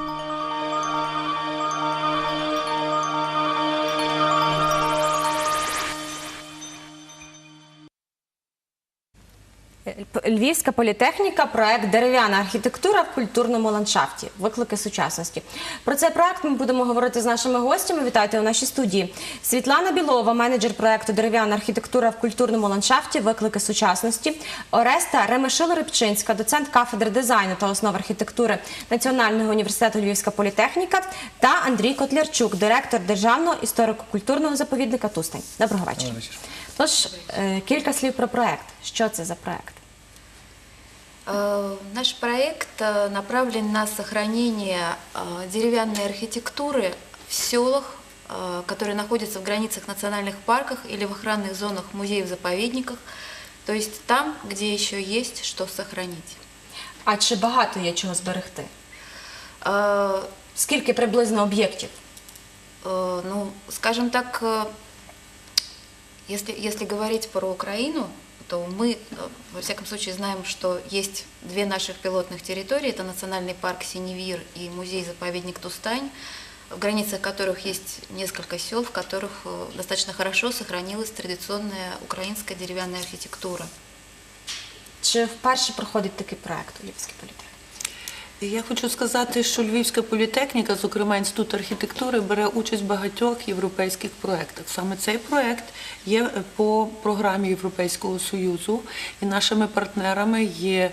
Thank you. Львівська політехніка, проект Дерев'яна архітектура в культурному ландшафті. Виклики сучасності. Про цей проект ми будемо говорити з нашими гостями. Вітайте у нашій студії. Світлана Білова, менеджер проекту Дерев'яна архітектура в культурному ландшафті. Виклики сучасності. Ореста Ремешил Рибчинська, доцент кафедри дизайну та основ архітектури Національного університету Львівська політехніка та Андрій Котлярчук, директор державного історико-культурного заповідника Тустань. Доброго вечора. Тож е, кілька слів про проект. Що це за проект? Э, Наш проект э, направлен на сохранение э, деревянной архитектуры в селах, э, которые находятся в границах национальных парков или в охранных зонах музеев-заповедниках, то есть там, где еще есть что сохранить. А чи багато є чого зберегти? Э, Скільки приблизно об'єктів? э, Ну, скажем так, э, если, если говорить про Украину, то мы, э, во всяком случае, знаем, что есть две наших пилотных территории. Это национальный парк Синевир и музей-заповедник Тустань, в границах которых есть несколько сел, в которых э, достаточно хорошо сохранилась традиционная украинская деревянная архитектура. Чи вперше проходить такий проект у Львівській політехніці? Я хочу сказати, що Львівська політехніка, зокрема інститут архітектури, бере участь в багатьох європейських проєктах. Саме цей проєкт є по програмі Європейського Союзу, і нашими партнерами є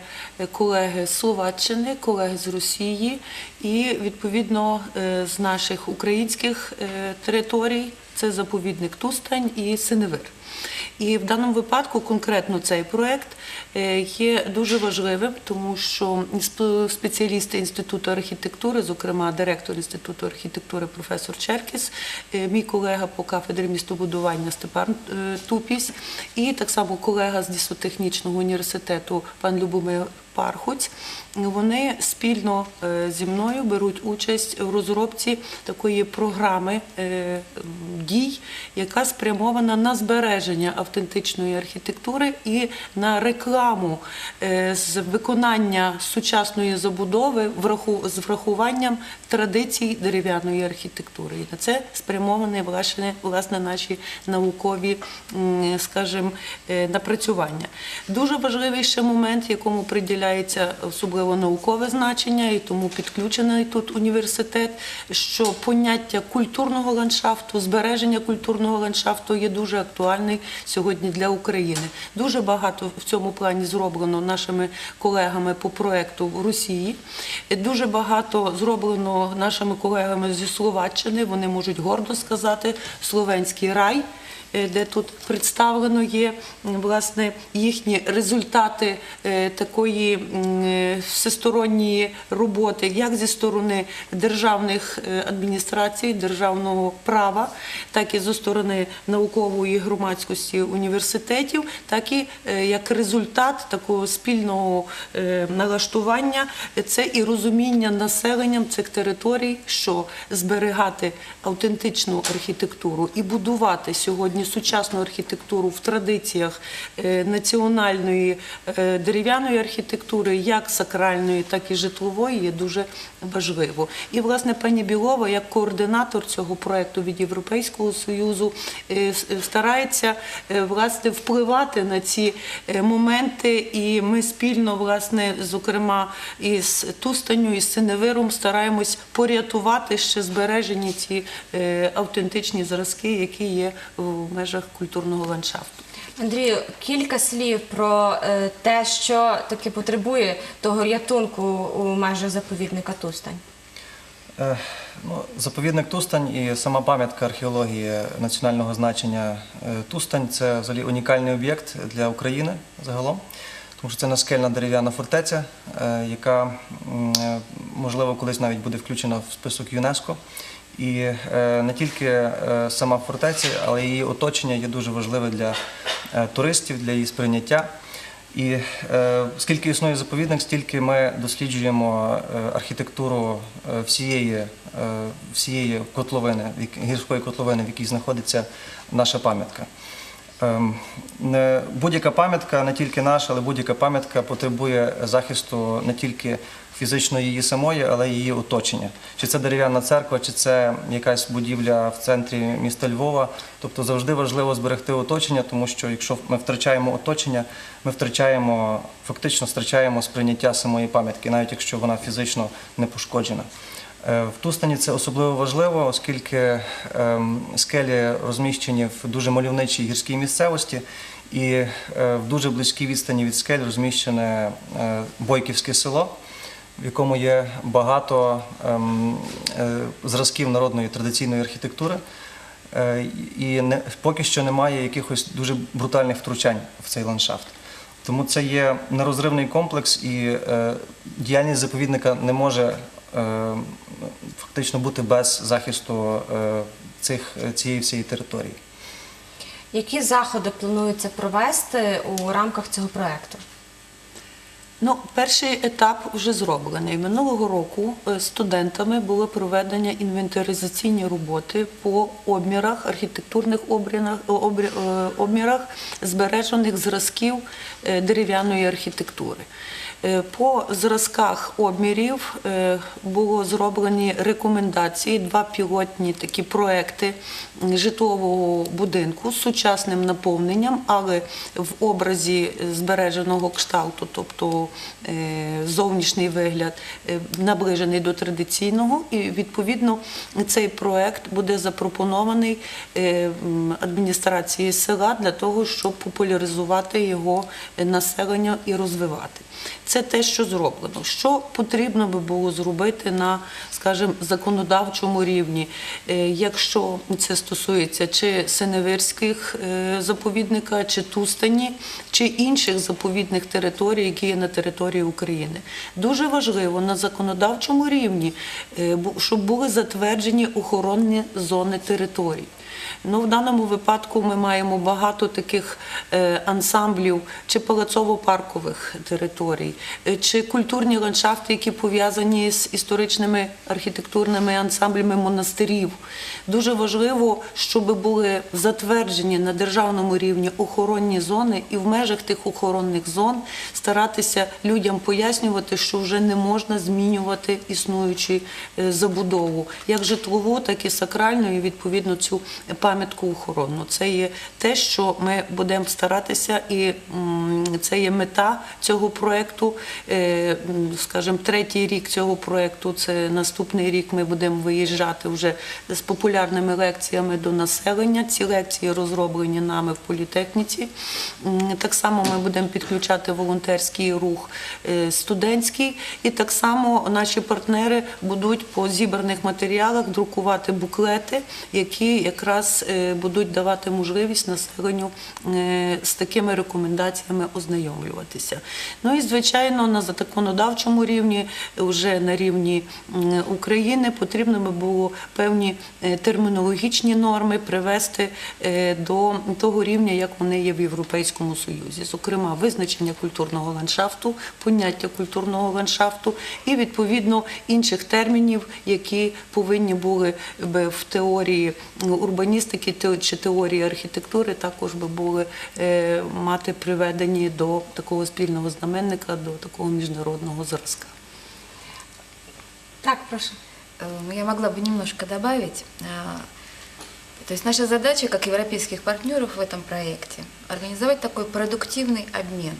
колеги з Словаччини, колеги з Росії і відповідно е, з наших українських е, територій. Це заповідник Тустань і Синевир. І в даному випадку конкретно цей проект е, є дуже важливим, тому що спеціалісти інституту архітектури, зокрема директор інституту архітектури професор Черкіс, мій колега по кафедрі містобудування Степан Тупісь, і так само колега з лісотехнічного університету пан Любомир Пархоць. Вони спільно е, зі мною беруть участь у розробці такої програми е, дій, яка спрямована на збереження автентичної архітектури і на рекламу е, з виконання сучасної забудови з врахуванням традицій дерев'яної архітектури. І на це спрямовані власне, власне наші наукові, скажімо, напрацювання. Дуже важливий ще момент, якому приділяється особливо наукове значення, і тому підключений тут університет, що поняття культурного ландшафту, збереження культурного ландшафту є дуже актуальний сьогодні для України. Дуже багато в цьому плані зроблено нашими колегами по проекту в Росії. Дуже багато зроблено нашими колегами зі Словаччини. Вони можуть гордо сказати словенський рай де тут представлено є власне їхні результати е, такої е, всесторонньої роботи, як зі сторони державних е, адміністрацій, державного права, так і зі сторони наукової громадськості університетів, так і е, як результат такого спільного е, налаштування, це і розуміння населенням цих територій, що зберігати автентичну архітектуру і будувати сьогодні сучасну архітектуру в традиціях е, національної е, дерев'яної архітектури, як сакральної, так і житлової, є дуже важливо. І власне пані Білова, як координатор цього проекту від Європейського союзу, е, старається власне впливати на ці моменти, і ми спільно, власне, зокрема із Тустаню, і з Синевиром стараємось порятувати ще збережені ці автентичні зразки, які є в межах культурного ландшафту. Андрію, кілька слів про е, те, що таки потребує того рятунку у межах заповідника Тустань. Е, Ну, заповідник Тустань і сама пам'ятка археології національного значення е, Тустань це взагалі унікальний об'єкт для України загалом, тому що це наскельна дерев'яна фортеця, е, яка е, можливо колись навіть буде включена в список ЮНЕСКО. І е, не тільки сама фортеця, але її оточення є дуже важливе для туристів, для її сприйняття. І скільки існує заповідник, стільки ми досліджуємо архітектуру всієї, всієї котловини, гірської котловини, в якій знаходиться наша пам'ятка. Ем, Будь-яка пам'ятка, не тільки наша, але будь-яка пам'ятка потребує захисту не тільки фізично її самої, але й її оточення. Чи це дерев'яна церква, чи це якась будівля в центрі міста Львова. Тобто завжди важливо зберегти оточення, тому що якщо ми втрачаємо оточення, ми втрачаємо, фактично втрачаємо сприйняття самої пам'ятки, навіть якщо вона фізично не пошкоджена. Е, В Тустані це особливо важливо, оскільки ем, скелі розміщені в дуже мальовничій гірській місцевості, і е, в дуже близькій відстані від скель розміщене е, Бойківське село, в якому є багато ем, зразків народної традиційної архітектури. І поки що немає якихось дуже брутальних втручань в цей ландшафт. Тому це є нерозривний комплекс, і діяльність заповідника не може фактично бути без захисту е, цих, цієї всієї території. Які заходи планується провести у рамках цього проекту? Ну, перший етап вже зроблений. Минулого року е, студентами були проведені інвентаризаційні роботи по обмірах, архітектурних е, обмірах збережених зразків е, дерев'яної архітектури. Е, По зразках обмірів е, було зроблені рекомендації, два пілотні такі проекти житлового будинку з сучасним наповненням, але в образі збереженого кшталту, тобто е, зовнішній вигляд наближений до традиційного, і відповідно цей проект буде запропонований адміністрації села для того, щоб популяризувати його населення і розвивати. Це те, що зроблено. Що потрібно би було зробити на, скажімо, законодавчому рівні, Е, якщо це стосується чи Синевирських е, заповідника, чи Тустані, чи інших заповідних територій, які є на території України. Дуже важливо на законодавчому рівні, е, щоб були затверджені охоронні зони територій. Ну, в даному випадку ми маємо багато таких е, ансамблів чи палацово-паркових територій, е, чи культурні ландшафти, які пов'язані з історичними архітектурними ансамблями монастирів. Дуже важливо, щоб були затверджені на державному рівні охоронні зони, і в межах тих охоронних зон старатися людям пояснювати, що вже не можна змінювати існуючу е, забудову, як житлову, так і сакральну, і відповідно цю пам'ятку охоронну. Це є те, що ми будемо старатися, і це є мета цього проєкту. Е, Скажімо, третій рік цього проєкту, це наступний рік ми будемо виїжджати вже з популярними лекціями до населення. Ці лекції розроблені нами в політехніці. Так само ми будемо підключати волонтерський рух е, студентський, і так само наші партнери будуть по зібраних матеріалах друкувати буклети, які якраз е, будуть давати можливість населенню е, з такими рекомендаціями ознайомлюватися. Ну і звичайно, на законодавчому рівні, вже на рівні України, потрібно би було певні е, термінологічні норми привести е, до того рівня, як вони є в Європейському Союзі. Зокрема, визначення культурного ландшафту, поняття культурного ландшафту і відповідно інших термінів, які повинні були би в теорії урбаністики те- чи теорії архітектури, також би були е, мати приведені до такого спільного знаменника, до такого міжнародного зразка. Так, прошу. Э, Я могла бы немножко добавить. А, То есть наша задача, как европейских партнеров в этом проекте, организовать такой продуктивный обмен.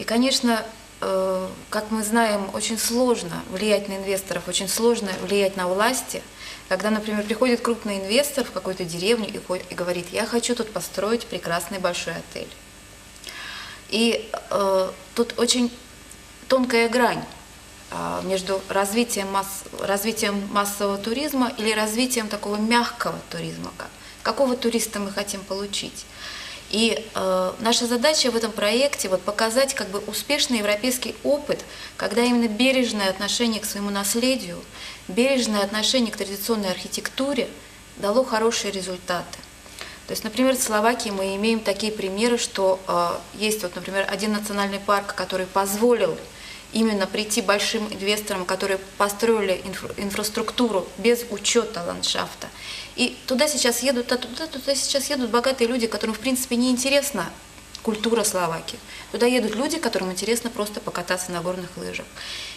И, конечно, э, как мы знаем, очень сложно влиять на инвесторов, очень сложно влиять на власти, когда, например, приходит крупный инвестор в какую-то деревню и говорит, я хочу тут построить прекрасный большой отель. И э, тут очень тонкая грань а, между развитием, масс- развитием массового туризма или развитием такого мягкого туризма. Как- Какого туриста мы хотим получить? И э, наша задача в этом проекте вот показать как бы успешный европейский опыт, когда именно бережное отношение к своему наследию, бережное отношение к традиционной архитектуре дало хорошие результаты. То есть, например, в Словакии мы имеем такие примеры, что э, есть, вот, например, один национальный парк, который позволил именно прийти большим инвесторам, которые построили инфра- инфраструктуру без учета ландшафта. И туда сейчас едут, а туда, туда сейчас едут богатые люди, которым в принципе не интересна культура Словакии. Туда едут люди, которым интересно просто покататься на горных лыжах.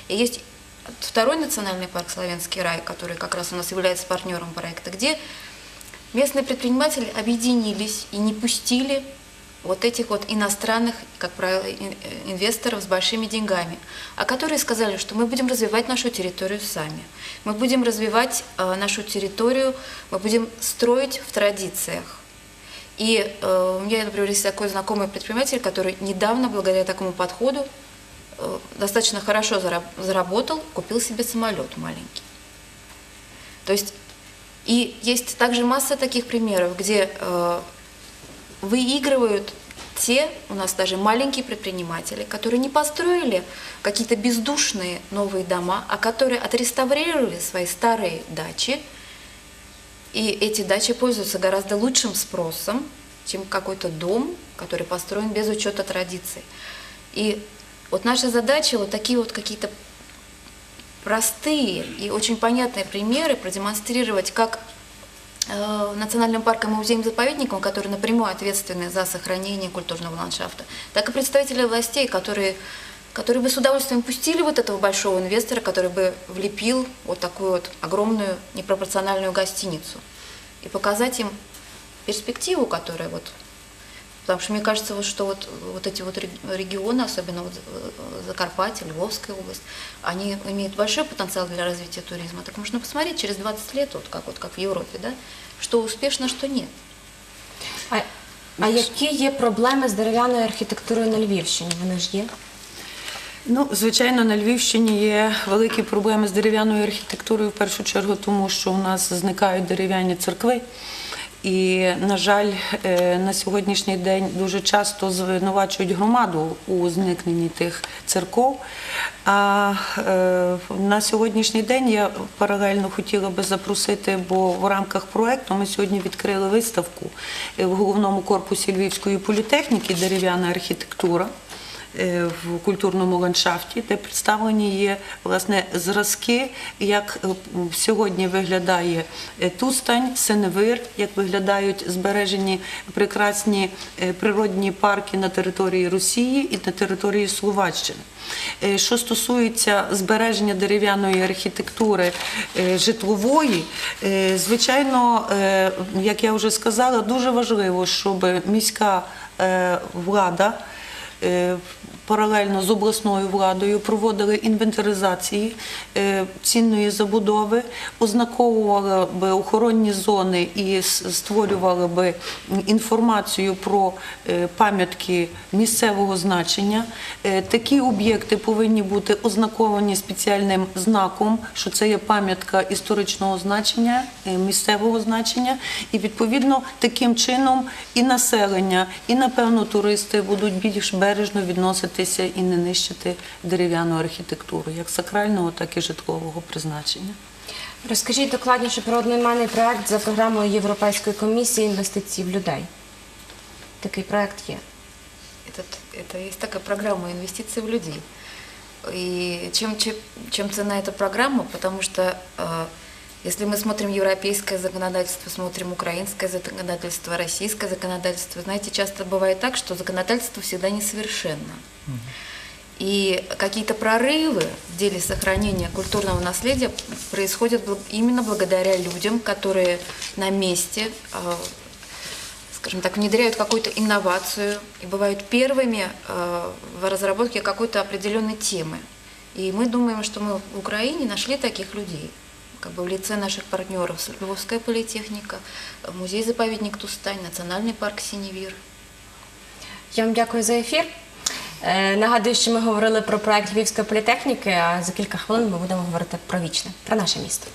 И есть второй национальный парк Славянский рай, который как раз у нас является партнером проекта, где местные предприниматели объединились и не пустили вот этих вот иностранных, как правило, э, инвесторов с большими деньгами, а которые сказали, что мы будем развивать нашу территорию сами, мы будем развивать э, нашу территорию, мы будем строить в традициях. И э, у меня, например, есть такой знакомый предприниматель, который недавно, благодаря такому подходу, достаточно хорошо зараб- заработал, купил себе самолет маленький. То есть и есть также масса таких примеров, где выигрывают те, у нас даже маленькие предприниматели, которые не построили какие-то бездушные новые дома, а которые отреставрировали свои старые дачи, и эти дачи пользуются гораздо лучшим спросом, чем какой-то дом, который построен без учета традиций. И вот наша задача вот такие вот какие-то простые и очень понятные примеры продемонстрировать как национальным парком и музеем-заповедником, которые напрямую ответственны за сохранение культурного ландшафта, так и представители властей, которые, которые бы с удовольствием пустили вот этого большого инвестора, который бы влепил вот такую вот огромную непропорциональную гостиницу и показать им перспективу, которая вот Потому что мне кажется, вот, что вот, вот эти вот рег- регионы, особенно вот э, Закарпатье, Львовская область, они имеют большой потенциал для развития туризма. Так можно посмотреть через 20 лет, вот как, вот как в Европе, да, что успешно, что нет. А, а які є проблеми з дерев'яною архітектурою на Львівщині? Вони ж є? Ну, звичайно, на Львівщині є великі проблеми з дерев'яною архітектурою, в першу чергу, тому що у нас зникають дерев'яні церкви. І, на жаль, е, на сьогоднішній день дуже часто звинувачують громаду у зникненні тих церков. А е, на сьогоднішній день я паралельно хотіла би запросити, бо в рамках проекту ми сьогодні відкрили виставку е, в головному корпусі Львівської політехніки Дерев'яна архітектура в культурному ландшафті, де представлені є власне зразки, як е, сьогодні виглядає е, Тустань, Сеневир, як виглядають збережені прекрасні е, природні парки на території Росії і на території Словаччини. Е, Що стосується збереження дерев'яної архітектури е, житлової, е, звичайно, е, як я вже сказала, дуже важливо, щоб міська е, влада е, паралельно з обласною владою проводили інвентаризації е, цінної забудови, ознаковували би охоронні зони і створювали би інформацію про е, пам'ятки місцевого значення. Е, Такі об'єкти повинні бути ознаковані спеціальним знаком, що це є пам'ятка історичного значення, е, місцевого значення, і відповідно таким чином і населення, і напевно туристи будуть більш бережно відноситися і не нищити дерев'яну архітектуру, як сакрального, так і житлового призначення. Розкажіть докладніше про одноіменний проект за програмою Європейської комісії інвестицій в людей. Такий проект є. Этот, это есть такая программа инвестиций в людей. И чем, чем, чем цена эта программа? Потому что э, если мы смотрим европейское законодательство, смотрим украинское законодательство, российское законодательство, знаете, часто бывает так, что законодательство всегда несовершенно. И какие-то прорывы в деле сохранения культурного наследия происходят именно благодаря людям, которые на месте э, скажем так, внедряют какую-то инновацию и бывают первыми э, в разработке какой-то определенной темы. И мы думаем, что мы в Украине нашли таких людей, как бы в лице наших партнеров, Львовская политехника, э, музей-заповедник Тустань, национальный парк Синевир. Я вам дякую за ефір. Е, Нагадую, що ми говорили про проект Львівської політехніки, а за кілька хвилин ми будемо говорити про вічне, про наше місто.